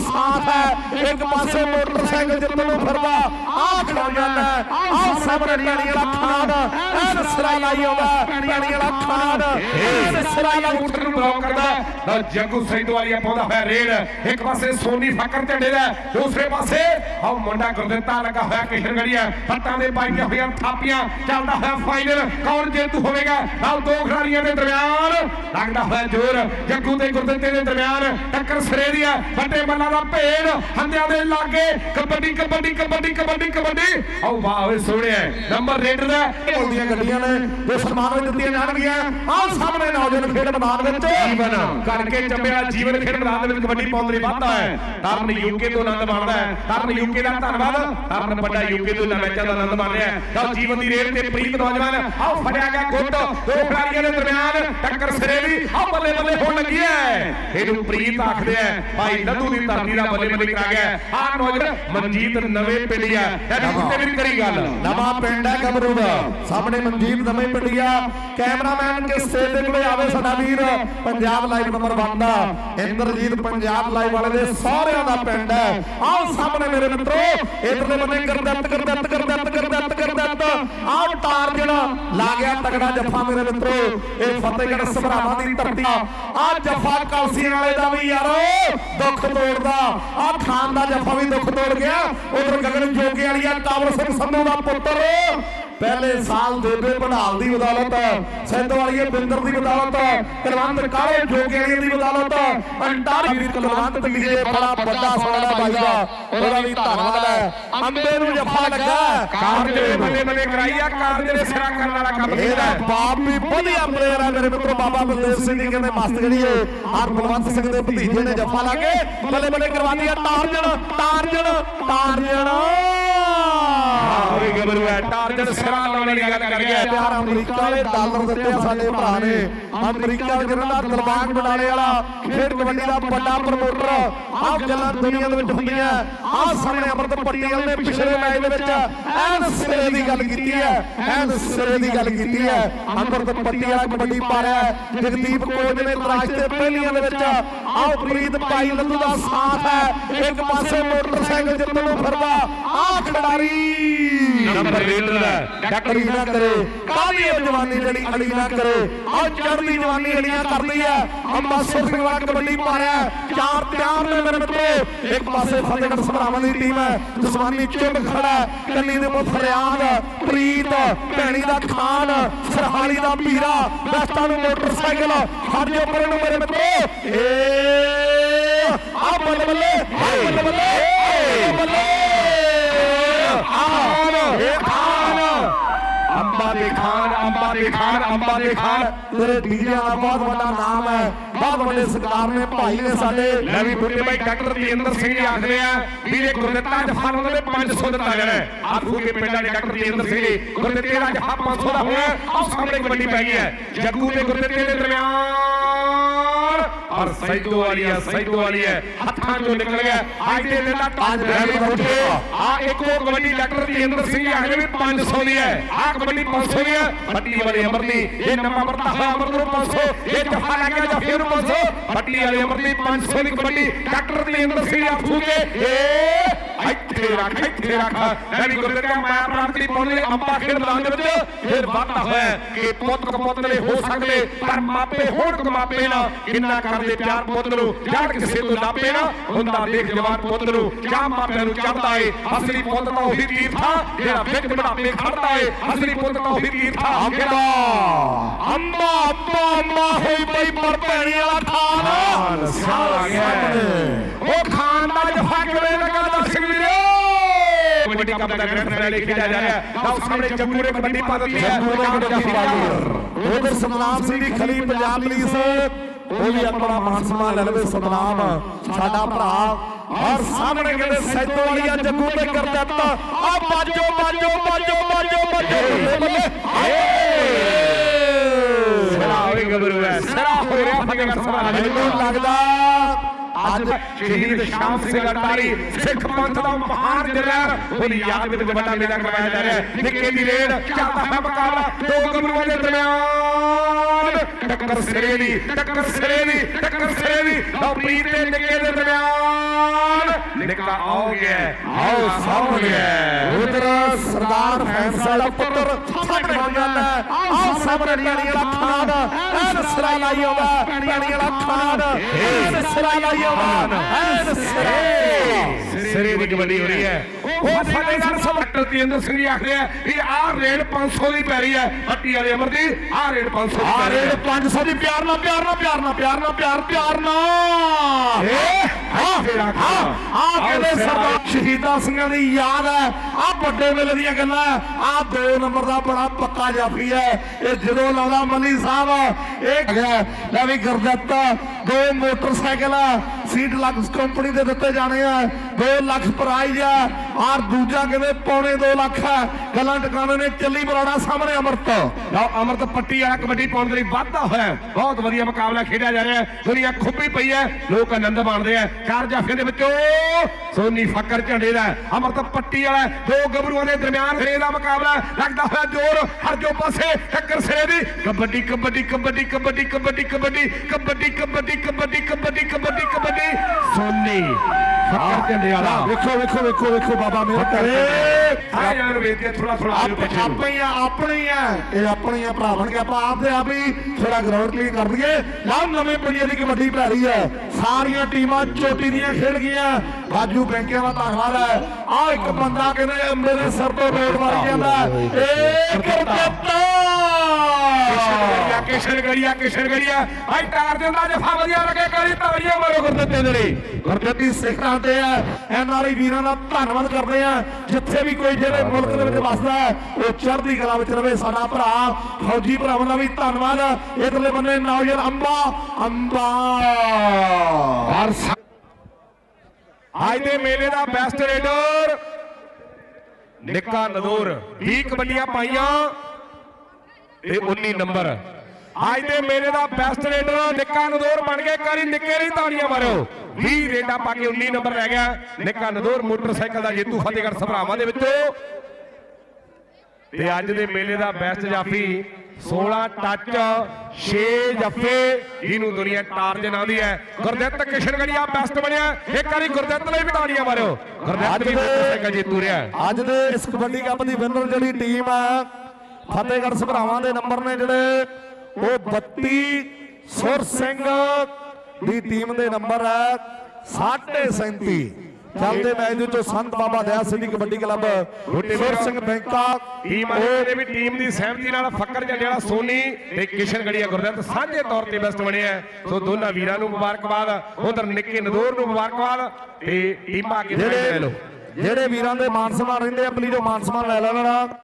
ਸਾਥ ਹੈ। ਇੱਕ ਪਾਸੇ ਮੋਟਰਸਾਈਕਲ ਜਿੱਤਣ ਨੂੰ ਫਿਰਦਾ ਆ ਖੜਾ ਜਾਂਦਾ ਆ ਸਾਹਮਣੇ ਪੈਣੀ ਵਾਲਾ ਖਾਨ ਐਨ ਸਿਰਾ ਲਾਈ ਆਉਂਦਾ ਪੈਣੀ ਵਾਲਾ ਖਾਨ ਐਨ ਸਿਰਾ ਲਾਈ ਉੱਠ ਨੂੰ ਬਲੌਕ ਕਰਦਾ ਤਾਂ ਜੱਗੂ ਸੈਦੋਵਾਲੀਆ ਪਾਉਂਦਾ ਹੋਇਆ ਰੇਡ। ਇੱਕ ਪਾਸੇ ਸੋਨੀ ਫੱਕਰ ਝੰਡੇ ਦਾ ਦੂਸਰੇ ਪਾਸੇ ਆਹ ਮੁੰਡਾ ਗੁਰਦਿੱਤਾ ਲੱਗਾ ਹੋਇਆ ਕਿਸ਼ਨਗੜੀਆ ਪੱਟਾਂ ਦੇ ਪਾਈਆਂ ਹੋਈਆਂ ਥਾਪੀਆਂ। ਚੱਲਦਾ ਹੋਇਆ ਫਾਈਨਲ ਕੌਣ ਜੇਤੂ ਹੋਵੇਗਾ? ਨਾਲ ਦੋ ਖਿਡਾਰੀਆਂ ਦੇ ਦਰਮਿਆਨ। ਲੱਗਦਾ ਹੋਇਆ ਜ਼ੋਰ। ਜੱਗੂ ਤੇ ਗੁਰਦਿੱਤੇ ਦੇ ਦਰਮਿਆਨ। ਟੱਕਰ ਸਿਰੇ ਦੀ ਹੈ। ਵੱਡੇ ਬੱਲਾ ਦਾ ਭੇਡ। ਹੰਦਿਆਂ ਦੇ ਲਾਗੇ। ਕਬੱਡੀ ਕਬੱਡੀ ਕਬੱਡੀ ਕਬੱਡੀ ਕਬੱਡੀ। ਆਹ ਵਾਹ ਓਏ ਸੋਹਣਿਆ ਨੰਬਰ ਰੇਡਰ ਦਾ। ਹੁੰਦੀਆਂ ਗੱਡੀਆਂ ਨੇ ਜੋ ਸਨਮਾਨ ਵਿੱਚ ਦਿੱਤੀਆਂ ਜਾਣਗੀਆਂ। ਆਹ ਸਾਹਮਣੇ ਨੌਜਵਾਨ ਖੇਡ ਮੈਦਾਨ ਵਿੱਚ। ਜੀਵਨ। ਕਰਕੇ ਚੱਪਿਆ ਜੀਵਨ ਖੇਡ ਮੈਦਾਨ ਦੇ ਵਿੱਚ ਕਬੱਡੀ ਪਾਉਣ ਲਈ ਵਾਧਾ ਹੈ ਤਰਨ ਯੂਕੇ ਤੋਂ ਆਨੰਦ ਮਾਣਦਾ ਹੈ ਤਰਨ ਯੂਕੇ ਦਾ ਧੰਨਵਾਦ। ਤਰਨ ਵੱਡਾ ਯੂਕੇ ਤੋਂ ਇਹਨਾਂ ਮੈਚਾਂ ਦਾ ਆਨੰਦ ਮਾਣ ਰਿਹਾ ਜੀਵਨ ਦੀ ਰੇਡ ਤੇ ਪ੍ਰੀਤ ਨੌਜਵਾਨ। ਆਹ ਫੜਿਆ ਗਿਆ ਗੁੱਟ। ਦੋ ਖਿਡਾਰੀਆਂ ਦੇ ਦਰਮਿਆਨ। ਟੱਕਰ ਸਿਰੇ ਦੀ। ਆਹ ਬੱਲੇ ਬੱਲੇ ਹੋਣ ਲੱਗੀ ਹੈ ਇਹਨੂੰ ਪ੍ਰੀਤ ਆਖਦੇ ਆ ਭਾਈ ਲੱਧੂ ਦੀ ਧਰਤੀ ਦਾ ਬੱਲੇ ਬੱਲੇ ਕਰਾ ਗਿਆ ਆਹ ਨੌਜਵਾਨ ਮਨਜੀਤ ਨਵੇਂ ਪਿੰਡੀਆ ਇਹਦੀ ਵੀ ਕਰੀ ਗੱਲ। ਨਵਾਂ ਪਿੰਡ ਹੈ ਕਮਰੂ ਦਾ ਸਾਹਮਣੇ ਮਨਜੀਤ ਨਵੇਂ ਪਿੰਡੀਆ ਕੈਮਰਾਮੈਨ ਕੇ ਸਟੇਜ ਦੇ ਕੋਲੇ ਆਵੇ ਸਾਡਾ ਵੀਰ? ਪੰਜਾਬ ਲਾਈਵ ਨੰਬਰ 1 ਦਾ। ਇੰਦਰਜੀਤ, ਪੰਜਾਬ ਲਾਈਵ ਵਾਲੇ ਦੇ ਸਾਰਿਆਂ ਦਾ ਪਿੰਡ ਹੈ। ਆਹ ਸਾਹਮਣੇ ਮੇਰੇ ਮਿੱਤਰੋ ਇਧਰਲੇ ਬੰਨੇ ਕਰਦੱਤ ਕਰਦੱਤ ਕਰਦੱਤ ਕਰਦੱਤ ਕਰਦੱਤ ਆਹ ਟਾਰਜਨ ਲਾ ਗਿਆ ਤਗੜਾ ਜੱਫਾ ਮੇਰੇ ਮਿੱਤਰੋ। ਇਹ ਫਤਿਹਗੜ੍ਹ ਸਭਰਾਵਾਂ ਦੀ ਧਰਤੀ ਆਹ ਜੱਫਾ ਕਲਸੀਆਂ ਵਾਲੇ ਦਾ ਵੀ ਯਾਰੋ, ਦੁੱਖ ਤੋੜਦਾ। ਆਹ ਖਾਨ ਦਾ ਜੱਫਾ ਵੀ ਦੁੱਖ ਤੋੜ ਗਿਆ। ਉਧਰ ਗਗਨ ਜੋਗੀ ਵਾਲੀਆ ਕਾਬਲ ਸਿੰਘ ਸੰਧੂ ਦਾ ਪੁੱਤਰ। ਪਹਿਲੇ ਸਾਲ ਦੇਵੇ ਬਨਾਲ ਦੀ ਬਦੌਲਤ ਸਿੰਧ ਵਾਲੀਏ ਬਿੰਦਰ ਦੀ ਬਦੌਲਤ ਕਲਵੰਤ ਕਾਲੇ ਜੋਗੀ ਵਾਲੀ ਦੀ ਬਦੌਲਤ ਅੰਟਾਰ ਵੀਰ ਕਲਵੰਤ ਤੀਜੇ ਬੜਾ ਵੱਡਾ ਸੋਨਾ ਬਾਈ ਦਾ ਉਹਦਾ ਵੀ ਧੰਨਵਾਦ ਹੈ। ਅੰਬੇ ਨੂੰ ਜੱਫਾ ਲੱਗਾ ਕਾਰ ਦੇ ਬੱਲੇ ਬੱਲੇ ਕਰਾਈ ਆ ਕਾਰ ਦੇ ਸਿਰਾ ਕਰਨ ਵਾਲਾ ਕੰਮ ਕੀਤਾ ਹੈ ਬਾਪ ਵੀ ਵਧੀਆ ਪਲੇਅਰ ਹੈ ਮੇਰੇ ਮਿੱਤਰੋ ਬਾਬਾ ਬਲਦੇਵ ਸਿੰਘ ਜੀ ਕਹਿੰਦੇ ਮਸਤ ਗੜੀਏ ਆਰ ਬਲਵੰਤ ਸਿੰਘ ਦੇ ਭਤੀਜੇ ਨੇ ਜੱਫਾ ਲਾ ਕੇ ਬੱਲੇ ਬੱਲੇ ਕਰਵਾਉਂਦੀ ਆ ਟਾਰਜਨ ਹੋਈ ਗੱਭਰੂ ਹੈ ਟਾਰਗੇਟ ਸਿਰਾ ਲਾਉਣ ਵਾਲੀ ਗੱਲ ਕਰ ਪਿਆਰ ਅਮਰੀਕਾ ਵਾਲੇ ਡਾਲਰ ਦਿੱਤੇ ਆ ਸਾਡੇ ਭਰਾ ਨੇ। ਅਮਰੀਕਾ ਜਿਹੜਾ ਦਰਬਾਰ ਬਡਾਲੇ ਵਾਲਾ ਖੇਡ ਕਬੱਡੀ ਦਾ ਵੱਡਾ ਪ੍ਰਮੋਟਰ ਆਹ ਗੱਲਾਂ ਦੁਨੀਆ ਦੇ ਵਿੱਚ ਹੁੰਦੀਆਂ। ਆਹ ਸਾਹਮਣੇ ਅਮਰਤ ਪਟੇਲ ਨੇ ਪਿਛਲੇ ਮੈਚ ਦੇ ਵਿੱਚ ਐਨ ਸਿਰੇ ਦੀ ਗੱਲ ਕੀਤੀ ਹੈ। ਐਨ ਸਿਰੇ ਦੀ ਗੱਲ ਕੀਤੀ ਹੈ। ਅਮਰਤ ਪਟੇਲ ਕਬੱਡੀ ਪਾ ਰਿਹਾ ਜਗਦੀਪ ਕੋਚ ਨੇ ਤਰਾਜ ਤੇ ਪਹਿਲੀਆਂ ਦੇ ਵਿੱਚ। ਆਹ ਪ੍ਰੀਤ ਭਾਈ ਲੱਲੂ ਦਾ ਸਾਥ ਹੈ। ਇੱਕ ਪਾਸੇ ਮੋਟਰਸਾਈਕਲ ਜਿੱਤਣ ਨੂੰ ਫਿਰਦਾ। ਆਹ ਖਿਡਾਰੀ ਨੰਬਰ ਰੇਡਰ ਦਾ ਡਾਕਟਰੀ ਨਾ ਕਰੇ। ਕਾਹਦੀ ਉਹ ਜਵਾਨੀ ਜਿਹੜੀ ਅੜੀ ਨਾ ਕਰੇ? ਆਹ ਚੜ੍ਹਦੀ ਜਵਾਨੀ ਅੜੀਆਂ ਕਰਦੀ ਹੈ। ਅੰਬਾਸਰ ਸਿੰਘ ਵਾਲਾ ਕਬੱਡੀ ਪਾ ਰਿਹਾ। ਚਾਰ ਤਿਆਰ ਨੇ ਮੇਰੇ ਮਿੱਤਰੋ। ਇੱਕ ਪਾਸੇ ਫਤਿਹਗੜ੍ਹ ਸਭਰਾਵਾਂ ਦੀ ਟੀਮ ਹੈ। ਜਸਮਾਨੀ ਚੁੰਮ ਖੜਾ। ਕੰਨੀ ਦੇ ਮੁੱਖ ਫਰਿਆਦ ਪ੍ਰੀਤ ਭੈਣੀ ਦਾ ਖਾਨ ਸਰਹਾਲੀ ਦਾ ਪੀਰਾ ਦਸਤਾਂ ਨੂੰ ਮੋਟਰਸਾਈਕਲ ਹਰ ਜੋ ਪਰੇ ਨੂੰ ਮੇਰੇ ਮਿੱਤਰੋ। ਏ ਆ ਬੱਲੇ ਬੱਲੇ ਆ ਬੱਲੇ ਬੱਲੇ ਆ ਬੱਲੇ ਖਾਨ ਇਹ ਖਾਨ ਅੰਬਾ ਦੇ ਖਾਨ ਅੰਬਾ ਦੇ ਖਾਨ ਅੰਬਾ ਦੇ ਖਾਨ, ਤੇਰੇ ਡੀਜਿਆਂ ਦਾ ਬਹੁਤ ਵੱਡਾ ਨਾਮ ਹੈ। ਬਹੁਤ ਵੱਡੇ ਸਰਕਾਰ ਨੇ, ਭਾਈ ਨੇ ਸਾਡੇ ਲੈ ਵੀ ਬੁੱਢੇ ਭਾਈ ਡਾਕਟਰ ਤੇਂਦਰ ਸਿੰਘ ਜੀ ਆਖਦੇ ਆ ਵੀਰੇ ਗੁਰਦਿੱਤਾ ਜਫਾਨ ਉਹਨਾਂ ਦੇ 500 ਦਿੱਤਾ ਗਿਆ ਹੈ। ਆਖੂ ਪਿੰਡਾਂ ਦੇ ਡਾਕਟਰ ਤੇਂਦਰ ਸਿੰਘ ਜੀ, ਗੁਰਦਿੱਤੇ ਦਾ ਜਫਾ 500 ਦਾ ਹੋਇਆ, ਆਹ ਸਾਹਮਣੇ ਕਬੱਡੀ ਪੈ ਗਈ ਹੈ। ਜੱਗੂ ਤੇ ਗੁਰਦਿੱਤੇ ਦੇ ਦਰਮਿਆਨ, ਔਰ ਸੈਦੋ ਵਾਲੀ ਹੈ ਸੈਦੋ ਵਾਲੀ ਹੈ। ਹੱਥਾਂ ਚੋਂ ਨਿਕਲ ਗਿਆ। ਅੱਜ ਦੇ ਦਿਨ ਦਾ ਵੀ ਬੁੱਢੇ ਆ ਇੱਕੋ ਕਬੱਡੀ ਡਾਕਟਰ ਤੇਂਦਰ ਸਿੰਘ ਆਖਦੇ ਵੀ 500 ਦੀ ਹੈ। ਆਹ ਕਬੱਡੀ 500 ਦੀ ਹੈ। ਪੱਟੀ ਵਾਲੇ ਅਮਰਨੀ ਇਹ ਨਵਾਂ ਵਰਤਾ ਹੋਇਆ ਅਮਰ ਨੂੰ 500 ਇਹ ਜਫਾ ਲੱਗ ਗਿਆ ਜਫੇ ਨੂੰ 500 ਪੱਟੀ ਵਾਲੇ ਅਮਰਨੀ 500 ਦੀ ਕਬੱਡੀ ਡਾਕਟਰ ਤੇਂਦਰ ਸਿੰਘ ਆਖੂਗੇ ਏ ਇੱਥੇ ਰੱਖ ਇੱਥੇ ਰੱਖ। ਮੈਂ ਵੀ ਗੁਰਦਿੱਤਾ ਮੈਂ ਪ੍ਰਾਂਤੀ ਪਾਉਣੇ ਅੰਬਾ ਖੇਡ ਮੈਦਾਨ ਦੇ ਵਿੱਚ। ਫਿਰ ਵਾਧਾ ਹੋਇਆ ਕਿ ਪੁੱਤ ਕਪੁੱਤ ਨੇ ਹੋ ਸਕਦੇ ਪਰ ਮਾਪੇ ਹੋਣ ਕਮਾਪੇ ਨਾ। ਕਿੰਨਾ ਕਰਦੇ ਪਿਆਰ ਪੁੱਤ ਨੂੰ? ਜੜ ਕਿਸੇ ਤੋਂ ਨਾਪੇ ਨਾ? ਹੁੰਦਾ ਦੇਖ ਜਵਾਨ ਪੁੱਤ ਨੂੰ ਜਾਂ ਮਾਪਿਆਂ ਨੂੰ ਚੜਦਾ ਏ। ਅਸਲੀ ਪੁੱਤ ਤਾਂ ਉਹੀ ਤੀਰਥਾ ਜਿਹੜਾ ਵਿੱਚ ਬੜਾਪੇ ਖੜਦਾ ਏ। ਅਸਲੀ ਪੁੱਤ ਤਾਂ ਉਹੀ ਤੀਰਥਾ ਅੰਬਾ! ਅੰਬਾ ਅੰਬਾ ਅੰਬਾ ਹੋਈ ਬਈ ਪਰ ਭੈਣੀ ਵਾਲਾ ਖਾਨ। ਸਾਰਾ ਗਿਆ ਉਹ ਖਾਨ ਦਾ ਜਫਾ ਕਿਵੇਂ ਲੱਗਾ ਦਰਸ਼ਕ ਵੀਰੋ ਕਬੱਡੀ ਕੱਪ ਦਾ ਗ੍ਰੈਂਡ ਫਾਈਨਲ ਖੇਡਿਆ ਜਾ ਰਿਹਾ ਹੈ ਲਓ ਸਾਹਮਣੇ ਜੰਮੂ ਨੇ ਕਬੱਡੀ ਪਾ ਦਿੱਤੀ ਹੈ ਉਧਰ ਸਤਨਾਮ ਸਿੰਘ ਦੀ ਖਲੀ ਪੰਜਾਬ ਪੁਲਿਸ ਉਹ ਵੀ ਆਪਣਾ ਮਾਨ ਸਨਮਾਨ ਲੈ ਲਵੇ ਸਤਨਾਮ ਸਾਡਾ ਭਰਾ ਔਰ ਸਾਹਮਣੇ ਕਹਿੰਦੇ ਸੈਦੋ ਵਾਲੀਆ ਜੱਗੂ ਤੇ ਕਰਦੱਤ ਆ ਬਾਜੋ ਬਾਜੋ ਬਾਜੋ ਬਾਜੋ ਬਾਜੋ ਬੱਲੇ ਸਰਾ ਹੋਈ ਗੱਭਰੂ ਹੈ ਸਰਾ ਹੋ ਰਿਹਾ ਫਤਿਹਗੜ੍ਹ ਸਾਹਿਬ ਮੈਨੂੰ ਲੱਗਦਾ ਅੱਜ ਸ਼ਹੀਦ ਸ਼ਾਮ ਸਿੰਘ ਅਟਾਰੀ ਸਿੱਖ ਪੰਥ ਦਾ ਮਹਾਨ ਜਰਨੈਲ ਉਹਦੀ ਯਾਦ ਵਿੱਚ ਵੱਡਾ ਮੇਲਾ ਕਰਵਾਇਆ ਜਾ ਰਿਹਾ ਹੈ। ਨਿੱਕੇ ਦੀ ਰੇਡ ਚੱਲਦਾ ਹੈ ਮੁਕਾਬਲਾ ਦੋ ਗੱਭਰੂਆਂ ਦੇ ਦਰਮਿਆਨ। ਟੱਕਰ ਸਿਰੇ ਦੀ ਟੱਕਰ ਸਿਰੇ ਦੀ ਟੱਕਰ ਸਿਰੇ ਦੀ। ਲਓ ਪ੍ਰੀਤ ਤੇ ਨਿੱਕੇ ਦੇ ਦਰਮਿਆਨ। ਨਿੱਕਾ ਆਉ ਗਿਆ ਆਓ ਸਾਹਮਣੇ ਸਰਦਾਰ ਫੈਸਲ ਦਾ ਪੁੱਤਰ ਸਾਹਮਣੇ ਹੋ ਜਾਂਦਾ ਆਹ ਸਾਹਮਣੇ ਪੈਣੀ ਵਾਲਾ ਖਾਨ ਐਨ ਸਿਰਾ ਲਾਈ ਆਉਂਦਾ ਪੈਣੀ ਵਾਲਾ ਖਾਨ ਐਨ ਸਿਰਾ ਲਾਈ ਆਉਂਦਾ ਐਨ ਸਿਰਾ। ਸਿਰੇ ਦੀ ਕਬੱਡੀ ਹੋ ਰਹੀ ਹੈ। ਉਹ ਫਤਿਹਗੜ੍ਹ ਸਾਹਿਬ ਡਾਕਟਰ ਤੇਂਦਰ ਸਿੰਘ ਜੀ ਆਖਦੇ ਆ ਵੀ ਆਹ ਰੇਡ 500 ਦੀ ਪੈ ਰਹੀ ਹੈ ਪੱਟੀ ਵਾਲੇ ਅਮਰਦੀਪ ਆਹ ਰੇਡ 500 ਦੀ ਆ ਪੈ ਰਹੀ ਰੇਡ ਹੈ 500 ਦੀ ਪਿਆਰ ਨਾਲ ਪਿਆਰ ਨਾਲ ਪਿਆਰ ਨਾਲ ਪਿਆਰ ਨਾਲ ਪਿਆਰ ਪਿਆਰ ਨਾਲ ਆਹ ਫੇਰਾ ਆ ਆ ਕਹਿੰਦੇ ਸਰਦਾਰ ਸ਼ਹੀਦਾਂ ਸਿੰਘਾਂ ਦੀ ਯਾਦ ਹੈ। ਆ ਵੱਡੇ ਵੇਲੇ ਦੀਆਂ ਗੱਲਾਂ ਆ ਦੋ ਨੰਬਰ ਦਾ ਬੜਾ ਪੱਕਾ ਜਾਫੀ ਹੈ। ਇਹ ਜਦੋਂ ਲਾਉਂਦਾ ਮੱਲੀ ਸਾਹਿਬ ਇਹ ਲੈ ਵੀ ਗੁਰਦੱਤ ਦੋ ਮੋਟਰਸਾਈਕਲ ਸੀਟ ਲੱਖ ਕੰਪਨੀ ਦੇ ਦਿੱਤੇ ਜਾਣੇ ਆ 2 ਲੱਖ ਪ੍ਰਾਈਜ਼ ਆ ਔਰ ਦੂਜਾ ਕਹਿੰਦੇ ਪੌਣੇ 2 ਲੱਖ ਆ ਗੱਲਾਂ ਟਿਕਾਣੇ ਨੇ ਚੱਲੀ ਬਰਾੜਾ ਸਾਹਮਣੇ ਅਮਰਤ ਲਓ ਅਮਰਤ ਪੱਟੀ ਵਾਲਾ ਕਬੱਡੀ ਪਾਉਣ ਦੇ ਲਈ ਵਾਧਾ ਹੋਇਆ ਬਹੁਤ ਵਧੀਆ ਮੁਕਾਬਲਾ ਖੇਡਿਆ ਜਾ ਰਿਹਾ ਦੁਨੀਆ ਖੁੱਬੀ ਪਈ ਹੈ ਲੋਕ ਆਨੰਦ ਮਾਣਦੇ ਆ ਚਾਰ ਜਾਫੀਆਂ ਦੇ ਵਿੱਚੋਂ ਸੋਨੀ ਫੱਕਰ ਝੰਡੇ ਦਾ ਅਮਰਤ ਪੱਟੀ ਵਾਲਾ ਦੋ ਗੱਭਰੂਆਂ ਦੇ ਦਰਮਿਆਨ ਸਿਰੇ ਦਾ ਮੁਕਾਬਲਾ ਲੱਗਦਾ ਹੋਇਆ ਜ਼ੋਰ ਹਰ ਜੋ ਪਾਸੇ ਟੱਕਰ ਸਿਰੇ ਦੀ ਕਬੱਡੀ ਕਬੱਡੀ ਕਬੱਡੀ ਕਬੱਡੀ ਕਬੱਡੀ ਕਬੱਡੀ ਕਬੱਡੀ ਕਬੱਡੀ ਕਬੱਡੀ ਕਬੱਡੀ ਕਬੱਡੀ ਕਬੱਡੀ ਸੋਨੀ ਫੱਕਰ ਝੰਡੇ ਵਾਲਾ। ਵੇਖੋ ਵੇਖੋ ਵੇਖੋ ਵੇਖੋ ਬਾਬਾ ਮੇਰੇ ਆ ਥੋੜਾ ਥੋੜਾ। ਆਪਣੇ ਆ ਆਪਣੇ ਹੀ ਆ। ਇਹ ਆਪਣੇ ਹੀ ਆ ਭਰਾ ਬਣ ਕੇ ਆਪਾਂ ਆਪਦੇ ਆਪ ਹੀ ਥੋੜਾ ਗਰਾਊਂਡ ਕਲੀਨ ਕਰ ਦਈਏ। ਲਓ ਨਵੇਂ ਪਿੰਡੀਆਂ ਦੀ ਕਬੱਡੀ ਪੈ ਰਹੀ ਹੈ। ਸਾਰੀਆਂ ਟੀਮਾਂ ਚੋਟੀ ਦੀਆਂ ਖੇਡ ਗਈਆਂ। ਬਾਜੂ ਬੈਂਕਿਆਂ ਦਾ ਧੰਨਵਾਦ ਹੈ। ਆ ਇੱਕ ਬੰਦਾ ਕਹਿੰਦੇ ਮੇਰੇ ਸਿਰ ਤੋਂ ਰੋਡ ਮਾਰੀ ਜਾਂਦਾ। ਏ ਕਰਤੱਤਾ ਕਿਸ਼ਨ ਗੜੀਆ ਕਿਸ਼ਨ ਟਾਰ ਦੇ ਜਫਾ ਵਧੀਆ ਲੱਗੇ, ਕਰੀ ਤਾੜੀਆਂ ਮਾਰੋ ਗੁਰਦੱਤੇ ਦੇ ਲਈ। ਗੁਰਗੱਦੀ ਸਿੱਖਾਂ ਤੇ ਆ ਐਨਆਰਆਈ ਵੀਰਾਂ ਦਾ ਧੰਨਵਾਦ ਕਰਦੇ ਆ। ਜਿੱਥੇ ਵੀ ਕੋਈ ਜਿਹੜੇ ਮੁਲਕ ਦੇ ਵਿੱਚ ਵੱਸਦਾ ਉਹ ਚੜ੍ਹਦੀ ਕਲਾ ਵਿੱਚ ਰਵੇ। ਸਾਡਾ ਭਰਾ, ਫੌਜੀ ਭਰਾਵਾਂ ਦਾ ਵੀ ਧੰਨਵਾਦ। ਇਧਰਲੇ ਬੰਨੇ ਨੌਜਵਾਨ ਅੰਬਾ ਅੰਬਾ। ਹਰ ਅੱਜ ਦੇ ਮੇਲੇ ਦਾ ਬੈਸਟ ਰੇਡਰ ਨਿੱਕਾ ਨਦੂਰ 20 ਕਬੱਡੀਆਂ ਪਾਈਆਂ ਤੇ 19 ਨੰਬਰ। ਅੱਜ ਦੇ ਮੇਲੇ ਦਾ ਬੈਸਟ ਰੇਡਰ ਨਿੱਕਾ ਨਦੂਰ ਬਣ ਕੇ ਕਰੀ ਨਿੱਕੇ ਦੀ ਤਾੜੀਆਂ ਮਾਰੋ 20 ਰੇਡਾਂ ਪਾ ਕੇ 19 ਨੰਬਰ ਰਹਿ ਗਿਆ। ਨਿੱਕਾ ਨਦੂਰ ਮੋਟਰਸਾਈਕਲ ਦਾ ਜੇਤੂ ਫਤਿਹਗੜ੍ਹ ਸਭਰਾਵਾਂ ਦੇ ਵਿੱਚੋਂ। ਤੇ ਅੱਜ ਦੇ ਮੇਲੇ ਦਾ ਬੈਸਟ ਜਾਫੀ 16 ਟੱਚ 6 ਜੱਫੇ ਜਿਹਨੂੰ ਦੁਨੀਆ ਟਾਰ ਦੇ ਨਾਂ ਦੀ ਹੈ। ਗੁਰਦਿੱਤ ਕਿਸ਼ਨਗੜੀਆ ਬੈਸਟ ਬਣਿਆ। ਇੱਕ ਵਾਰੀ ਗੁਰਦਿੱਤ ਲਈ ਵੀ ਤਾੜੀਆਂ ਮਾਰਿਓ। ਗੁਰਦਿੱਤ ਵੀ ਮੋਟਰਸਾਈਕਲ ਜੇਤੂ ਰਿਹਾ। ਅੱਜ ਦੇ ਇਸ ਕਬੱਡੀ ਕੱਪ ਦੀ ਵਿਨਰ ਜਿਹੜੀ ਟੀਮ ਹੈ ਫਤਿਹਗੜ੍ਹ ਸਭਰਾਵਾਂ ਦੇ ਨੰਬਰ ਨੇ ਜਿਹੜੇ ਉਹ 32 ਸੁਰ ਸਿੰਘ ਦੀ ਟੀਮ ਦੇ ਨੰਬਰ ਹੈ 37 ਚੱਲਦੇ ਮੈਚ ਵਿੱਚੋਂ ਸੰਤ ਬਾਬਾ ਦਇਆ ਸਿੰਘ ਦੀ ਕਬੱਡੀ ਕਲੱਬ ਸੁਰ ਸਿੰਘ ਬੈਂਕਾ ਟੀਮ ਦੇ ਵੀ ਟੀਮ ਦੀ ਸਹਿਮਤੀ ਨਾਲ ਫੱਕਰ ਜੱਡੇ ਵਾਲਾ ਸੋਨੀ ਤੇ ਕਿਸ਼ਨਗੜੀਆ ਗੁਰਦਿੱਤ ਸਾਂਝੇ ਤੌਰ ਤੇ ਬੈਸਟ ਬਣਿਆ। ਸੋ ਦੋਨਾਂ ਵੀਰਾਂ ਨੂੰ ਮੁਬਾਰਕਬਾਦ ਉਧਰ ਨਿੱਕੇ ਨਦੌਰ ਨੂੰ ਮੁਬਾਰਕਬਾਦ ਤੇ ਟੀਮਾਂ ਅੱਗੇ ਲੈ ਲਓ। ਜਿਹੜੇ ਵੀਰਾਂ ਦੇ ਮਾਨ ਸਨਮਾਨ ਰਹਿੰਦੇ ਆ ਪਲੀਜ਼ ਉਹ ਮਾਨ ਸਨਮਾਨ ਲੈ ਲੈਣਾ